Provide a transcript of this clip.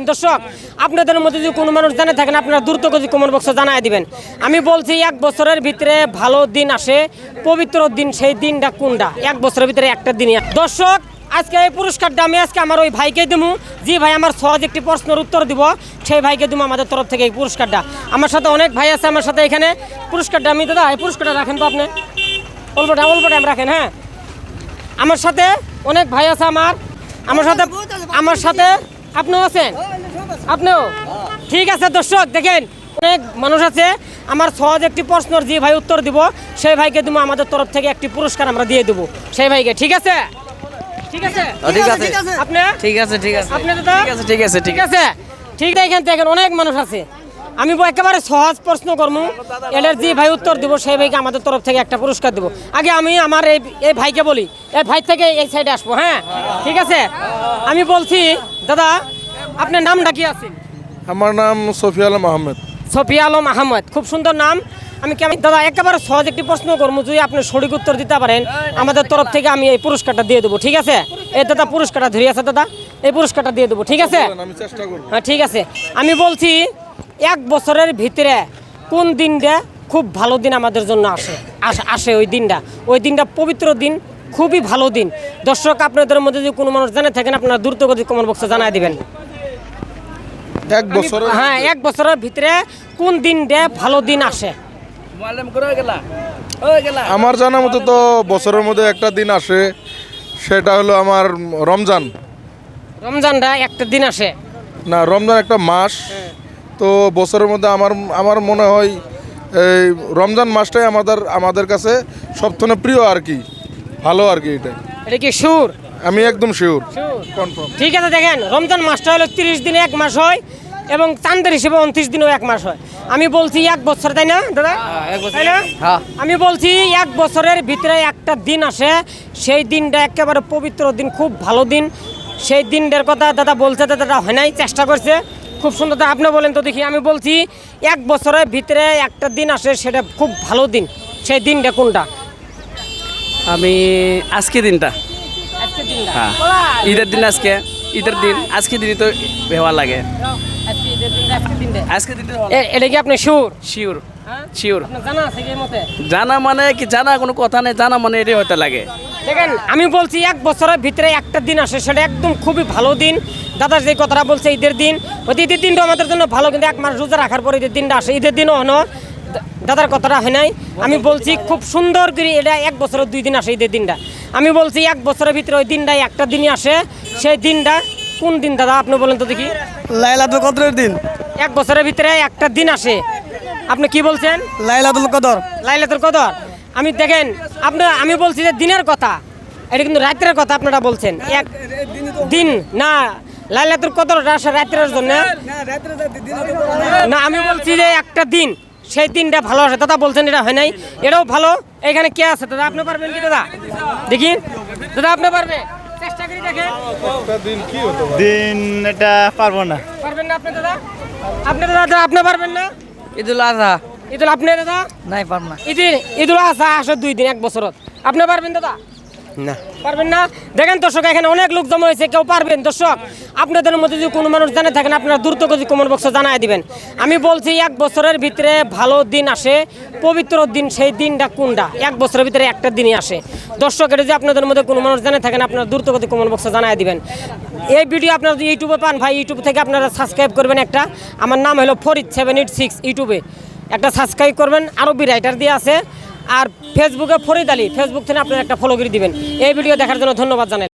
দর্শক, আপনাদের মধ্যে যদি কোনো মানুষ জানে থাকেন, আপনারা দ্রুত গতি জানাই দিবেন। আমি বলছি, এক বছরের ভিতরে ভালো দিন আসে, পবিত্র দিন, সেই দিনটা কোনটা? এক বছরের ভিতরে একটা দিনই দর্শক, আজকে এই পুরস্কারটা আমি আজকে আমার ওই ভাইকে দেবো যে ভাই, আমার সহজ একটি প্রশ্নের উত্তর দিব। সেই ভাইকে দেবো আমাদের তরফ থেকে এই পুরস্কারটা। আমার সাথে অনেক ভাই আছে আমার সাথে এখানে। পুরস্কারটা আমি, দাদা, এই পুরস্কারটা রাখেন তো আপনি। অল্প টাইম অল্প রাখেন হ্যাঁ। আমার সাথে অনেক ভাই আছে আমার। আমার সাথে আমার সাথে আপনিও আছেন? আপনিও? ঠিক আছে দর্শক দেখেন অনেক মানুষ আছে। আমার সহজ একটি প্রশ্নের যে ভাই উত্তর দিব সেই ভাইকে দেবো আমাদের তরফ থেকে একটি পুরস্কার আমরা দিয়ে দেবো। সেই ভাইকে ঠিক আছে? ঠিক আছে? ঠিক আছে। আপনি? ঠিক আছে ঠিক আছে। আপনি দাদা? ঠিক আছে ঠিক আছে ঠিক আছে। ঠিক অনেক মানুষ আছে। আমি একেবারে সহজ প্রশ্ন করব। এটার যে ভাই উত্তর দিব সেই ভাইকে আমাদের তরফ থেকে একটা পুরস্কার দেবো। আগে আমি আমার এই এই ভাইকে বলি। এই ভাই থেকে এই সাইডে আসব হ্যাঁ? ঠিক আছে? আমি বলছি দাদা আপনার নামটা কি আছে? আমার নাম সফি আলম আহমেদ। সফিয়া আলম আহমদ খুব সুন্দর নাম। আমি কেমন দাদা একেবারে সহজ একটি প্রশ্ন করব যদি আপনি সঠিক উত্তর দিতে পারেন আমাদের তরফ থেকে আমি এই পুরস্কারটা দিয়ে দেবো ঠিক আছে? এই দাদা পুরস্কারটা ধরে আছে দাদা? এই পুরস্কারটা দিয়ে দেবো ঠিক আছে? আমি চেষ্টা করব। হ্যাঁ ঠিক আছে। আমি বলছি এক বছরের ভিতরে কোন দিনটা খুব ভালো দিন আমাদের জন্য আস- আসে ওই দিনটা। ওই দিনটা পবিত্র দিন খুবই ভালো দিন। দর্শক আপনাদের মধ্যে যদি কোনো মানুষ জানে থাকেন আপনারা দ্রুতগতি কমেন্ট বক্সে জানাই দিবেন। এক বছর হ্যাঁ এক বছরের ভিতরে কোন দিন দিনটা ভালো দিন আসে? হয়ে আমার জানা মতো তো বছরের মধ্যে একটা দিন আসে সেটা হলো আমার রমজান। রমজানটা একটা দিন আসে। না রমজান একটা মাস। তো বছরের মধ্যে আমার আমার মনে হয় এই রমজান মাসটাই আমাদের আমাদের কাছে সবথেকে প্রিয় আর কি। ভালো আর কি এটা। এটা কি সুর আমি একদম শিওর সুর কনফার্ম ঠিক আছে দেখেন রমজান মাসটা হলো তিরিশ দিনে এক মাস হয় এবং চান্দের হিসেবে উনত্রিশ দিনেও এক মাস হয়। আমি বলছি এক বছর তাই না দাদা? এক বছর। তাই না? হ্যাঁ। আমি বলছি এক বছরের ভিতরে একটা দিন আসে। সেই দিনটা একেবারে পবিত্র দিন খুব ভালো দিন। সেই দিনটার কথা দাদা বলছে দাদা হয় নাই চেষ্টা করছে। খুব সুন্দর তা আপনি বলেন তো দেখি আমি বলছি এক বছরের ভিতরে একটা দিন আসে সেটা খুব ভালো দিন। সেই দিনটা কোনটা? আমি আজকে দিনটা। হ্যাঁ। ঈদের দিন আজকে ঈদের দিন। আজকে দিনই তো ভেওয়া লাগে। আজকে দিনটা, আজকে দিনটা। আজকে দিনটা এ- এটা কি আপনি সুর শিওর শিওর জানা মানে কি জানা কোনো কথা নেই জানা মানে এটাই হতে লাগে। দেখেন আমি বলছি এক বছরের ভিতরে একটা দিন আসে সেটা একদম খুবই ভালো দিন। দাদা যে কথাটা বলছে ঈদের দিন ওই ঈদের দিনটা আমাদের জন্য ভালো কিন্তু এক মাস রোজা রাখার পর ঈদের দিনটা আসে। ঈদের দিনও হনো দাদার কথাটা হয় নাই। আমি বলছি খুব সুন্দর করে এটা এক বছরের দুই দিন আসে ঈদের দিনটা। আমি বলছি এক বছরের ভিতরে ওই দিনটাই একটা দিনই আসে। সেই দিনটা কোন দিন দাদা আপনি বলেন তো দেখি। লাইলাতুল কদরের দিন। এক বছরের ভিতরে একটা দিন আসে। আপনি কি বলছেন? লাইলাতুল কদর। লাইলাতুল কদর। আমি দেখেন আপনার আমি বলছি যে দিনের কথা। এটা কিন্তু রাত্রের কথা আপনারা বলছেন। এক দিন না লাইলাতুল কদরটা আসে রাত্রের জন্য। না আমি বলছি যে একটা দিন। সেই তিনটা ভালো আসে দাদা বলছেন এটা হয় নাই। এটাও ভালো। এখানে কে আছে? দাদা আপনি পারবেন কি দাদা? দেখি। দাদা আপনি পারবে? চেষ্টা করি দেখেন একটা দিন কি হতে দিন এটা পারব না। পারবেন না আপনি দাদা? আপনি দাদা দাদা আপনি পারবেন না? ঈদুল আজহা। ঈদুল আপনি দাদা? নাই পারব না। ঈদের ঈদুল আজহা আসে দুই দিন এক বছরত। আপনি পারবেন দাদা? না। পারবেন না? দেখেন দর্শক, এখানে অনেক লোক জমা হয়েছে, কেউ পারবেন। দর্শক, আপনাদের মধ্যে যদি কোনো মানুষ জানে থাকেন, আপনারা দ্রুত গতি কমেন্ট বক্সে জানাই দিবেন। আমি বলছি, এক বছরের ভিতরে ভালো দিন আসে, পবিত্র দিন, সেই দিনটা কোনটা? এক বছরের ভিতরে একটা দিনই আসে। দর্শক, এটা যদি আপনাদের মধ্যে কোনো মানুষ জানে থাকেন, আপনারা দ্রুত গতি কমেন্ট বক্সে জানাই দিবেন। এই ভিডিও আপনারা যদি ইউটিউবে পান, ভাই, ইউটিউব থেকে আপনারা সাবস্ক্রাইব করবেন একটা। আমার নাম হলো ফরিদ সেভেন এইট সিক্স ইউটিউবে। একটা সাবস্ক্রাইব করবেন আরবি রাইটার দিয়ে আছে। আর ফেসবুকে ফরিদ আলী। ফেসবুক থেকে আপনারা একটা ফলো করে দিবেন। এই ভিডিও দেখার জন্য ধন্যবাদ জানাই।